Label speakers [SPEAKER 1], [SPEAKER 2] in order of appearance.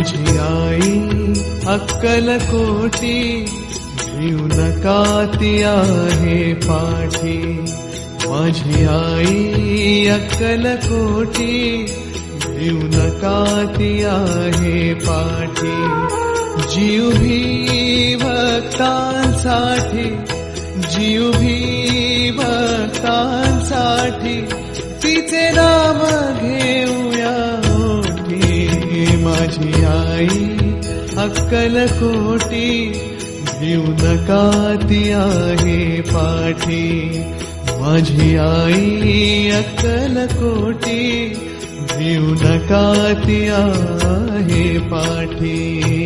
[SPEAKER 1] माझी आई अक्कल कोटी जीव नका आहे पाठी. माझी आई अक्कल कोटी जीव नका आहे पाठी. जीव भी भक्तांसाठी जीव भी भक्तांसाठी तिचे नाम माझी आई अक्कल कोटी जीव नका ती आहे पाठी. माझी आई अक्कल कोटी जीव नका ती आहे पाठी.